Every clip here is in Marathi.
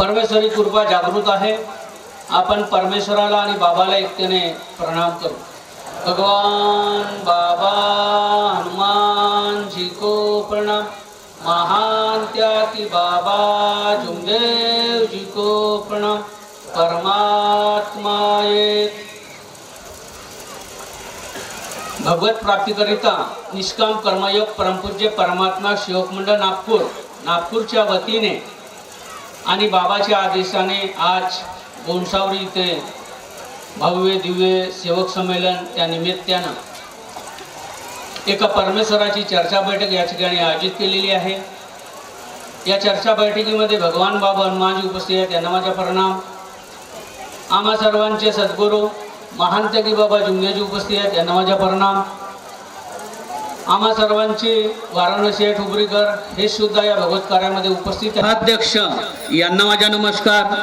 परमेश्वरी कृपा जागृत आहे. आपण परमेश्वराला आणि बाबाला एकट्याने प्रणाम करू. भगवान बाबा हनुमान जी को प्रणाम. महान त्यागी बाबा जुमदेव जी को प्रणाम. परमात्मा एक भगवत प्राप्तीकरिता निष्काम कर्मयोग परमपूज्य परमात्मा शिवक मंडळ नागपूर. नागपूरच्या वतीने आणि बाबाच्या आदेशाने आज गोंसावरी इथे भव्य दिव्य सेवक संमेलन त्या निमित्तानं एका परमेश्वराची चर्चा बैठक या ठिकाणी आयोजित केलेली आहे. या चर्चा बैठकीमध्ये भगवान बाबा हनुमानजी उपस्थित आहेत त्यांना माझा प्रणाम. आम्हा सर्वांचे सद्गुरू महान त्यागी बाबा जुंगेजी उपस्थित आहेत त्यांना माझा प्रणाम. आम्हा सर्वांचे वाराणसी ठुबरीकर हे सुद्धा या भगवत कार्यामध्ये उपस्थित अध्यक्ष यांना माझा नमस्कार.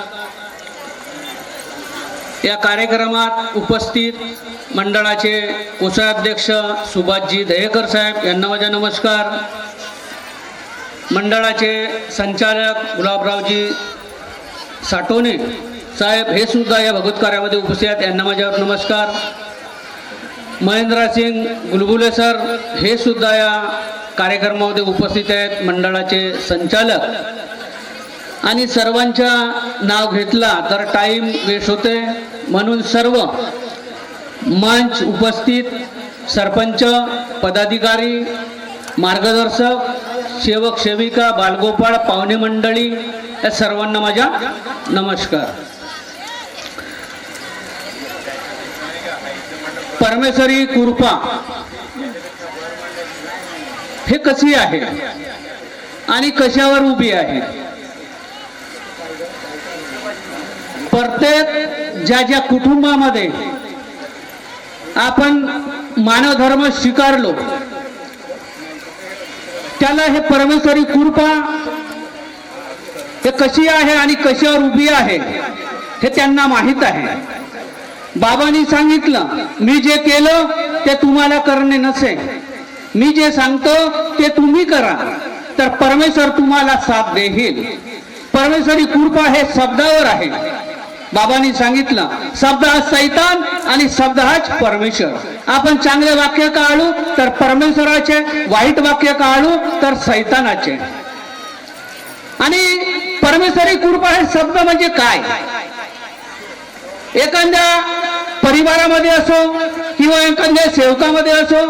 या कार्यक्रमात उपस्थित मंडळाचे कोषाध्यक्ष सुभाषजी दहेकर साहेब यांना माझा नमस्कार. मंडळाचे संचालक गुलाबरावजी साठवणे साहेब हे सुद्धा या भगवत कार्यामध्ये उपस्थित आहेत यांना माझ्यावर नमस्कार. महेंद्रसिंग गुलगुले सर हे सुद्धा या कार्यक्रमामध्ये उपस्थित आहेत मंडळाचे संचालक. आणि सर्वांच्या नाव घेतला तर टाईम वेस्ट होते. म्हणून सर्व मंच उपस्थित सरपंच पदाधिकारी मार्गदर्शक सेवक सेविका बालगोपाळ पाहुणे मंडळी या सर्वांना माझा नमस्कार. परमेश्वरी कृपा हे कशी आहे? आणि कशावर उभी आहे? प्रत्येक ज्या ज्या कुटुंबामध्ये आपण मानवधर्म स्वीकारलो त्याला हे परमेश्वरी कृपा हे कशी आहे आणि कशावर उभी आहे हे त्यांना माहीत आहे. बाबांनी सांगितलं मी जे केलं ते तुम्हाला करणे नसे. मी जे सांगतो ते तुम्ही करा. तर परमेश्वर तुम्हाला साथ देईल. परमेश्वरी कृपा हे शब्दावर आहे. बाबांनी सांगितलं शब्द हा सैतान आणि शब्द हाच परमेश्वर. आपण चांगले वाक्य काढू तर परमेश्वराचे वाईट वाक्य काढू तर सैतानाचे. आणि परमेश्वरी कृपा हे शब्द म्हणजे काय? एखाद्या परिवारामध्ये असो किंवा एखाद्या सेवकामध्ये असो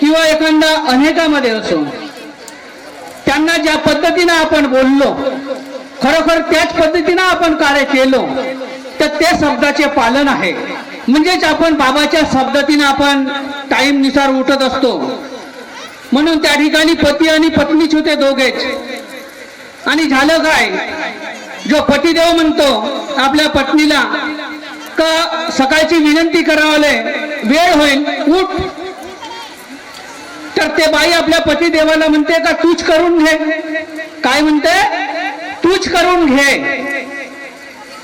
किंवा एखाद्या अनेकामध्ये असो त्यांना ज्या पद्धतीनं आपण बोललो खरोखर त्याच पद्धतीनं आपण कार्य केलो तर ते शब्दाचे पालन आहे. म्हणजेच आपण बाबाच्या शब्दातीनं आपण टाईमनुसार उठत असतो. म्हणून त्या ठिकाणी पती आणि पत्नीच होते दोघेच. आणि झालं काय? जो पतिदेव म्हणतो आपल्या पत्नीला का सकाळची विनंती करावाले वेळ होईल उठ. तर ते बाई आपल्या पतिदेवाला म्हणते का तूच करून घे. काय म्हणते? तूच करून घे.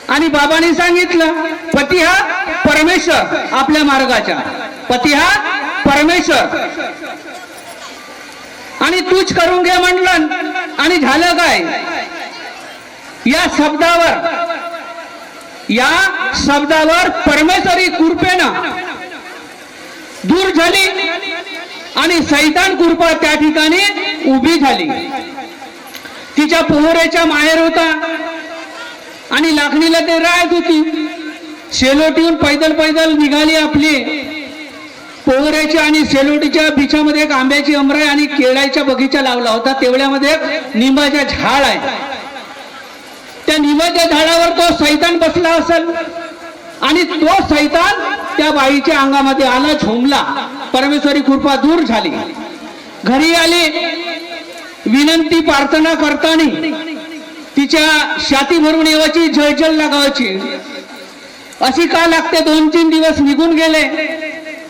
आणि बाबांनी सांगितलं पती हा परमेश्वर आपल्या मार्गाचा. पती हा परमेश्वर. आणि तूच करून घे म्हणलं. आणि झालं काय? या शब्दावर या शब्दावर परमेश्वरी कृपेनं दूर झाली आणि सैतान कृपा त्या ठिकाणी उभी झाली. तिच्या पोहरेच्या माहेर होता आणि लाखणीला ते राहत होती. शेलोटीहून पैदल पैदल निघाली आपली. पोहऱ्याच्या आणि सेलोटीच्या बिछामध्ये एक आंब्याची अमराई आणि केळ्याचा बगीचा लावला होता. तेवढ्यामध्ये एक निंबाचा झाड आहे. त्या निमच्या झाडावर तो सैतान बसला असेल आणि तो सैतान त्या बाईच्या अंगामध्ये आला झोंबला. परमेश्वरी कृपा दूर झाली. घरी आली. विनंती प्रार्थना करताना तिच्या छाती भरून येवाची जळजळ लागावायची अशी का लागते? दोन तीन दिवस निघून गेले.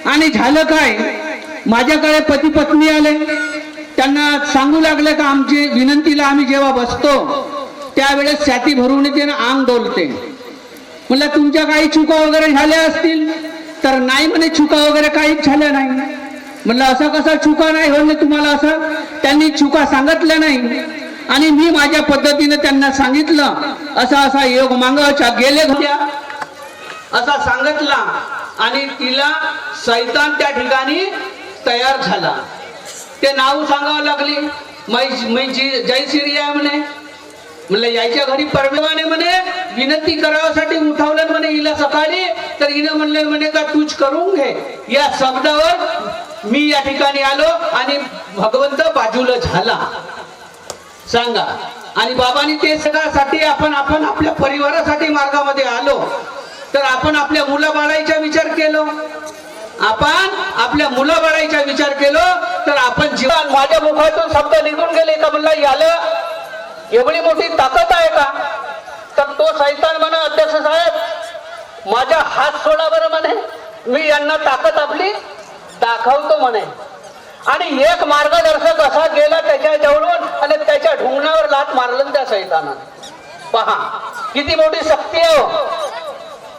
आणि झालं काय? माझ्याकडे पती पत्नी आले. त्यांना सांगू लागले का आमची? विनंतीला आम्ही जेव्हा बसतो त्यावेळेस छाती भरून येते ना आंग डोलते म्हणलं तुमच्या काही चुका वगैरे झाल्या असतील? तर नाही म्हणे चुका वगैरे काहीच झाल्या नाही. म्हणलं असं कसा चुका नाही होणे तुम्हाला असं? त्यांनी चुका सांगितल्या नाही. आणि मी माझ्या पद्धतीने त्यांना सांगितलं असा असा योग मांगाच्या गेले होत्या असा सांगितला आणि तिला सैतान त्या ठिकाणी तयार झाला. ते नाव सांगावं लागली. मै मै जी जय श्री आहे म्हणे. म्हणलं यायच्या घरी परमेवाने म्हणे विनंती करावासाठी उठवलं म्हणे हिला सकाळी. तर हिनं म्हणले म्हणे का तूच करून घे. या शब्दावर मी या ठिकाणी आलो आणि भगवंत बाजूला झाला. सांगा. आणि बाबांनी ते सगळ्यासाठी आपण आपण आपल्या परिवारासाठी मार्गामध्ये आलो. तर आपण आपल्या मुलं बाळाईचा विचार केलो. आपण आपल्या मुलं बाळाईचा विचार केलो. तर आपण जीवन माझ्या मुखातून शब्द निघून गेले का म्हणला याला एवढी मोठी ताकद आहे का? तर तो सैतान म्हणे अध्यक्ष साहेब माझा हात सोडा बरं म्हणे. मी यांना ताकद आपली दाखवतो म्हणे. आणि एक मार्गदर्शक असा गेला त्याच्या जवळून आणि त्याच्या ढुंगणावर लात मारलं त्या सैतानानं पहा किती मोठी शक्ती आहे हो.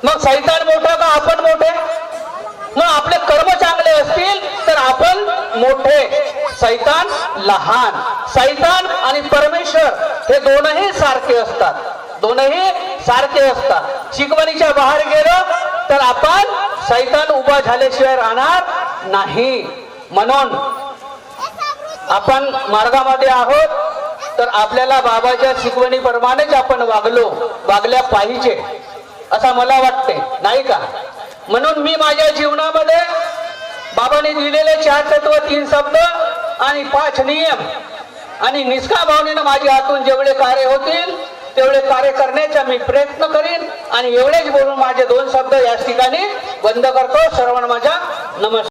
मग सैतान मोठा का आपण मोठे? मग आपले कर्म चांगले असतील तर आपण मोठे. सैतान लहान. सैतान आणि परमेश्वर हे दोनही सारखे असतात. दोनही सारखे असतात. शिकवणीच्या बाहेर गेलो तर आपण सैतान उभा झाल्याशिवाय राहणार नाही. म्हणून आपण मार्गामध्ये आहोत तर आपल्याला बाबाच्या शिकवणीप्रमाणेच आपण वागलो वागल्या पाहिजे असं मला वाटते. नाही का? म्हणून मी माझ्या जीवनामध्ये बाबांनी दिलेले चार तत्व तीन शब्द आणि पाच नियम आणि निष्का भावनेनं माझ्या हातून जेवढे कार्य होतील तेवढे कार्य करण्याचा मी प्रयत्न करीन आणि एवढेच बोलून माझे दोन शब्द याच ठिकाणी बंद करतो. सर्वांना माझ्या नमस्कार